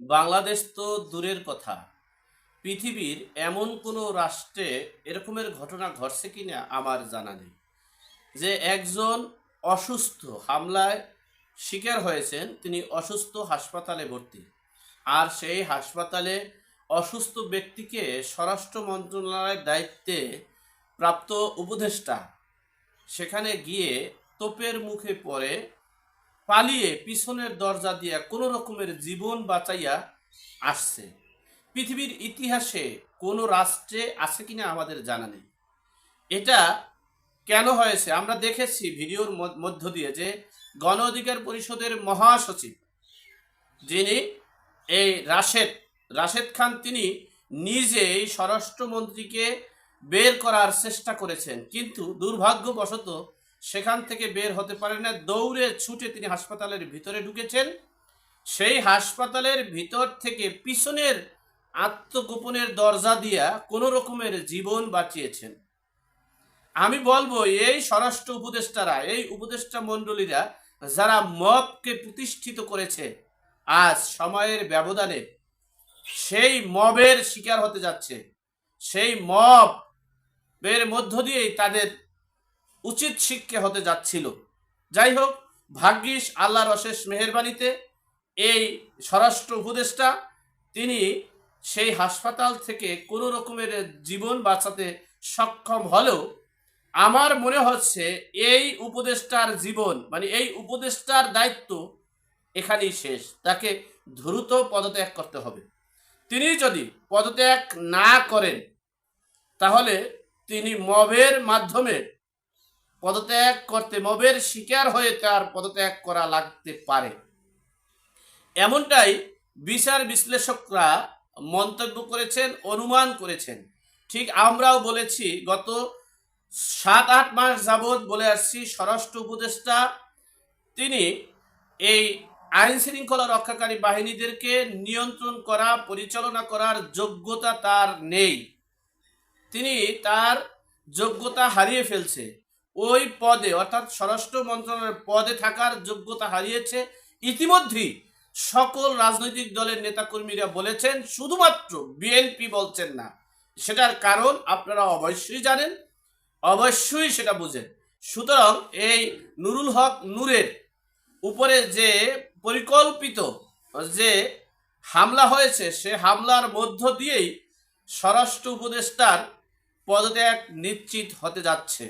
বাংলাদেশ তো দূরের কথা। পৃথিবীর এমন কোনো রাষ্ট্রে এরকমের ঘটনা ঘটছে কিনা আমার জানা নেই। যে একজন অসুস্থ হামলায় শিকার হয়েছেন, তিনি অসুস্থ হাসপাতালে ভর্তি। আর সেই হাসপাতালে অসুস্থ ব্যক্তিকে স্বরাষ্ট্র মন্ত্রণালয়ের দায়িত্বে প্রাপ্ত উপদেষ্টা সেখানে গিয়ে তোপের মুখে পড়ে পালিয়ে পিছনের দরজা দিয়া কোনো রকমের জীবন বাঁচাইয়া আসছে। পৃথিবীর ইতিহাসে কোনো রাষ্ট্রে আছে কিনা আমাদের জানা নেই। এটা কেন হয়েছে? আমরা দেখেছি ভিডিওর মধ্য- দিয়ে যে গণ অধিকার পরিষদের মহাসচিব, যিনি এই রাশেদ রাশেদ খান, তিনি নিজেই স্বরাষ্ট্রমন্ত্রীকে বের করার চেষ্টা করেছেন। কিন্তু দুর্ভাগ্যবশত সেখান থেকে বের হতে পারে না। দৌড়ে, ছুটে তিনি হাসপাতালের ভিতরে ঢুকেছেন। সেই হাসপাতালের ভিতর থেকে পিছনের আত্মগোপনের দরজা দিয়া কোনো রকমের জীবন বাঁচিয়েছেন। আমি বলব, এই স্বরাষ্ট্র উপদেষ্টারা, এই উপদেষ্টা মণ্ডলীরা যারা মবকে প্রতিষ্ঠিত করেছে, আজ সময়ের ব্যবধানে সেই মবের শিকার হতে যাচ্ছে। সেই মব এর মধ্য দিয়েই তাদের উচিত শিক্ষা হতে যাচ্ছিল। যাই হোক ভাগ্যিস আল্লাহর অশেষ মেহেরবানিতে এই স্বরাষ্ট্র উপদেষ্টা, তিনি সেই হাসপাতাল থেকে কোনো রকমের জীবন বাঁচাতে সক্ষম হলেও আমার মনে হচ্ছে এই উপদেষ্টার জীবন মানে এই উপদেষ্টার দায়িত্ব এখানেই শেষ। তাকে দ্রুত পদত্যাগ করতে হবে। তিনি যদি পদত্যাগ না করেন, তাহলে তিনি মবের মাধ্যমে পদত্যাগ করতে মবের শিকার হয়ে তার পদত্যাগ করা লাগতে পারে। এমনটাই বিচার বিশ্লেষকরা মন্তব্য করেছেন, অনুমান করেছেন। ঠিক আমরাও বলেছি, গত সাত, আট মাস যাবৎ বলে আসছি, স্বরাষ্ট্র উপদেষ্টা তিনি এই আইন শৃঙ্খলা রক্ষাকারী বাহিনীদেরকে নিয়ন্ত্রণ করা, পরিচালনা করার যোগ্যতা তার নেই। তিনি তার যোগ্যতা হারিয়ে ফেলছে। ওই পদে, অর্থাৎ স্বরাষ্ট্র মন্ত্রণালয়ের পদে থাকার যোগ্যতা হারিয়েছে। ইতিমধ্যেই সকল রাজনৈতিক দলের নেতাকর্মীরা বলেছেন, শুধুমাত্র বিএনপি বলছেন না, সেটার কারণ আপনারা অবশ্যই জানেন, অবশ্যই সেটা বুঝেন। সুতরাং এই নুরুল হক নূরের উপরে যে পরিকল্পিত যে হামলা হয়েছে, সে হামলার মধ্য দিয়েই স্বরাষ্ট্র উপদেষ্টার পদত্যাগ নিশ্চিত হতে যাচ্ছে।